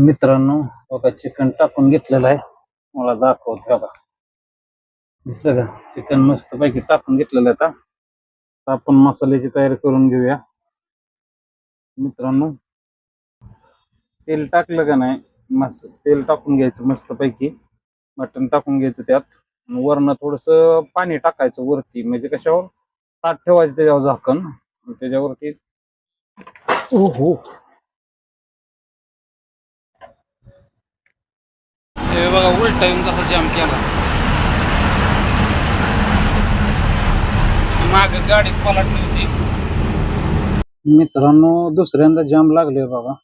मित्रांनो बघा चिकन टाकून घेतलेलं आहे. मला दाखवत बघा. दिसलं का? चिकन मस्त पैकी टाकून घेतलेलं आहे आता. आपण मसाल्याची तयारी करून घेऊया. मित्रांनो तेल टाकलं का नाही? मस्त तेल टाकून घ्यायचं मस्त पैकी मटण टाकून घ्यायचं त्यात. वरनं थोडस पाणी टाकायचं वरती. म्हणजे कशावर? ताट ठेवायचं त्याच्यावर झाकण. त्याच्यावरती ओ हो हे बघा उलटा येऊन जसा जाम केला. माग गाडीत पलटली होती मित्रांनो दुसऱ्यांदा जाम लागले बघा.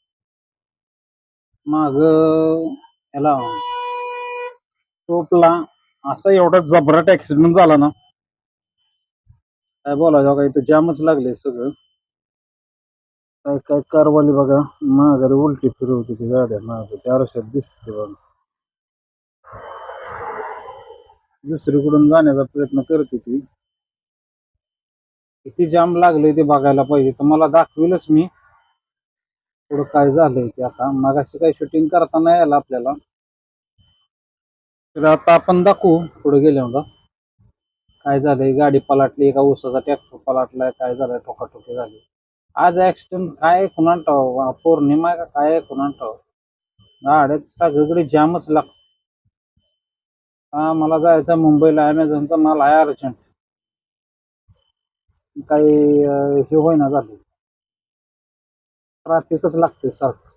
माग याला टोपला असा एवढा जबराट ऍक्सिडेंट झाला ना. काय बोलायचं बघा इथं जामच लागले सगळं. काय काय कारवाली बघा. माघारी उलटी फिरवते ती गाड्या. माग त्या रस्त्यात दिसते बघा. दुसरीकडून जाण्याचा प्रयत्न करते ती किती जाम लागले ते बघायला पाहिजे. तर मला दाखविलच मी. पुढं काय झालंय ते आता. मागाशी काही शूटिंग करता नाही आलं आपल्याला. तर आता आपण दाखवू पुढे गेल्यावर. काय झालंय? गाडी पलाटली का? ऊसाचा ट्रॅक्टर पलाटलाय? काय झालंय? ठोकाठोकी झाली. आज ऍक्सिडेंट काय कुणाल पौर्णिमा का काय आहे गाड्यात सगळीकडे जामच लागतो हा मला जायचं मुंबईला. अमेझॉनचा माल आहे अर्जंट. काही अं, हे होईना झालं. ट्रॅफिकच लागते सारखं.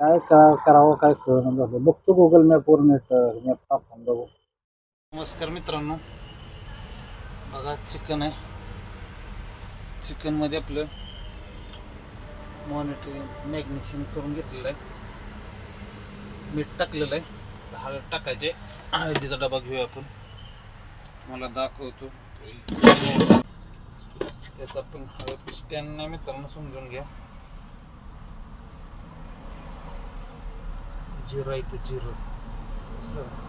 काय का करावं काय कळणं झालं. बघतो गुगल मॅपवर नेट मॅप टाकून बघू. नमस्कार मित्रांनो. बघा चिकन आहे. चिकनमध्ये आपलं मॉनिटर मॅग्नेशियम करून घेतलेलं आहे. मीठ टाकलेलं आहे. हळद टाकायचे. हळदीचा डबा घेऊया आपण. मला दाखवतो. त्याचा पण हळद स्कॅन नाही मित्रांनो समजून घ्या. आहे झिरो दिसलं का?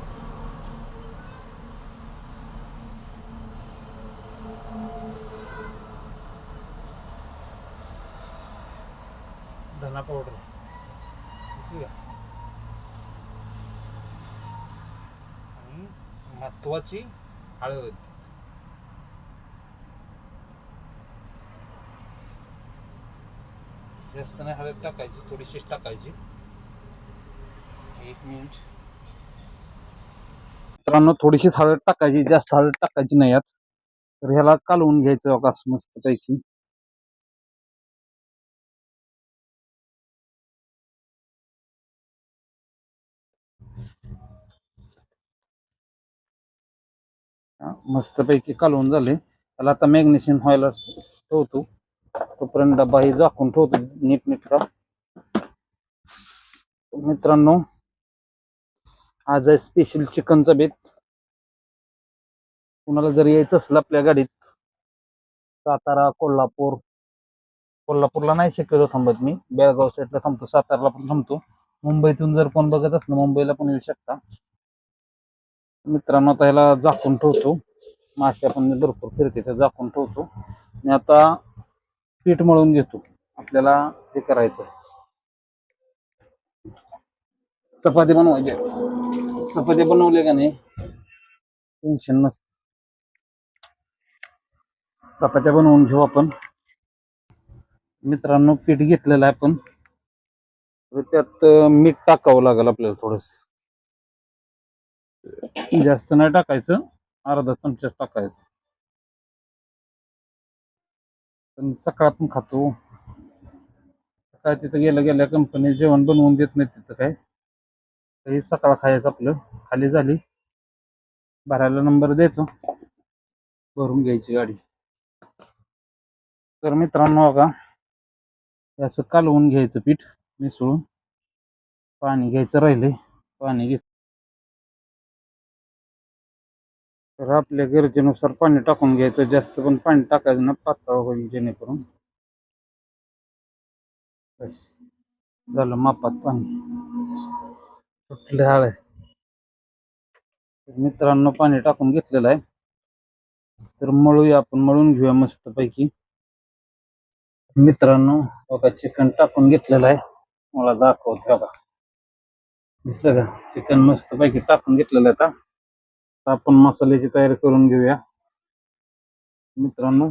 धना पावडर दिसली का? महत्वाची हळद जास्त नाही हळद टाकायची थोडीशीच टाकायची. एक मिनिट मित्रांनो थोडीशीच हळद टाकायची जास्त हळद टाकायची नाही यात. तर ह्याला कालवून घ्यायचं अवकाश मस्त पैकी मस्तपैकी कालवून झाले. त्याला आता मॅग्नेशियम व्हायला ठेवतो. तोपर्यंत डब्बा हे झाकून ठेवतो नीटनेटका. मित्रांनो आज आहे स्पेशल चिकनचा बेत कुणाला जर यायचं असलं आपल्या गाडीत सातारा कोल्हापूर कोल्हापूरला नाही शक्यतो थांबत मी. बेळगाव साईडला थांबतो साताराला पण थांबतो. मुंबईतून जर कोण बघत असलं मुंबईला पण येऊ शकता. मित्रांनो आता ह्याला झाकून ठेवतो. मासे आपण भरपूर फिरते ते झाकून ठेवतो. आणि आता पीठ मळून घेतो. आपल्याला हे करायचं चपाती बनवायची चपाती बनवले का नाही? टेन्शन नसत. चपात्या बनवून घेऊ आपण. मित्रांनो पीठ घेतलेलं आहे आपण. तर त्यात मीठ टाकावं लागेल आपल्याला थोडस. जास्त नाही टाकायचं अर्धा चमचा टाकायचं. पण सकाळातून खातो. काय तिथं गेल्या गेल्या कंपनी जेवण बनवून देत नाही तिथं काय. हे सकाळ खायचं आपलं खाली झाली. भरायला नंबर द्यायचं. भरून घ्यायची गाडी. तर मित्रांनो बघा असं कालवून घ्यायचं पीठ मिसळून. पाणी घ्यायचं राहिले पाणी घेत तर आपल्या गरजेनुसार पाणी टाकून घ्यायचं. जास्त पण पाणी टाकायचं ना पातळ होईल जेणेकरून. बस. झालं मापात पाणी. सुटले आहे मित्रांनो पाणी टाकून घेतलेलं आहे. तर मळूया आपण मळून घेऊया मस्त पैकी मित्रांनो बघा चिकन टाकून घेतलेलं आहे. मला दाखवत बघा. दिसलं का चिकन मस्त पैकी टाकून घेतलेलं आहे आता. आता आपण मसाल्याची तयारी करून घेऊया. मित्रांनो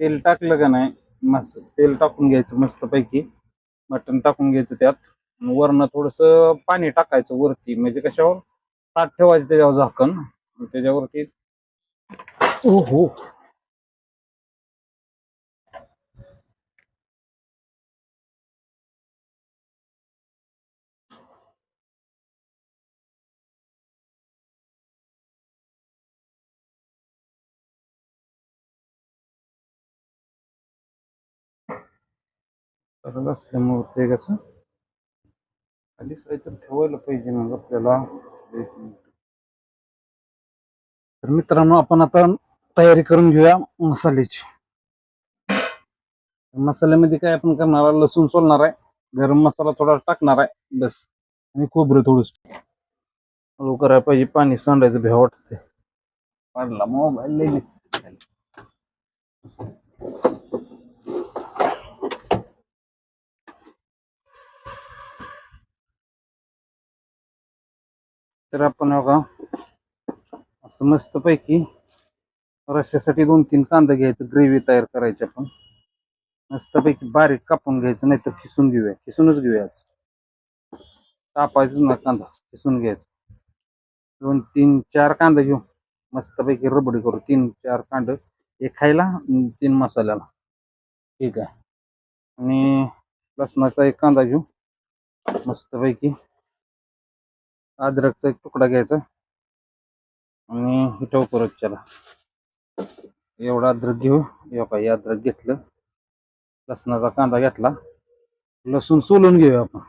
तेल टाकलं का नाही? मस्त तेल टाकून घ्यायचं मस्त पैकी मटण टाकून घ्यायचं त्यात. वरनं थोडस पाणी टाकायचं वरती. म्हणजे कशावर? ताट ठेवायचं त्याच्यावर झाकण. त्याच्यावरती ओ हो तरच असल्यामुळं ते कसं? काहीतरी ठेवायला पाहिजे मग आपल्याला. तर मित्रांनो आपण आता तयारी करून घेऊया मसाल्याची. मसाल्यामध्ये काय आपण करणार आहे? लसूण सोलणार आहे. गरम मसाला थोडा टाकणार आहे. बस. आणि खोबरं थोडस. लवकर करायला पाहिजे पाणी सांडायचं भ्या वाटते पडला मोबाईल लगेच. तर आपण बघा असं मस्त पैकी रश्यासाठी दोन तीन कांदा घ्यायचं ग्रेव्ही तयार करायची आपण. मस्तपैकी बारीक कापून घ्यायचं नाही तर खिसून घेऊया. खिसूनच घेऊया कापायचं ना कांदा खिसून घ्यायचा. दोन तीन चार कांदा घेऊ. मस्तपैकी रबडी करू. तीन चार कांड एक खायला तीन मसाल्याला. ठीक आहे. आणि लसणाचा एक कांदा घेऊ. मस्तपैकी अद्रकचा एक तुकडा घ्यायचा आणि हिटव परत त्याला एवढा अद्रक घेऊ. हे काही अद्रक घेतलं. लसणाचा कांदा घेतला. लसूण सोलून घेऊ आपण.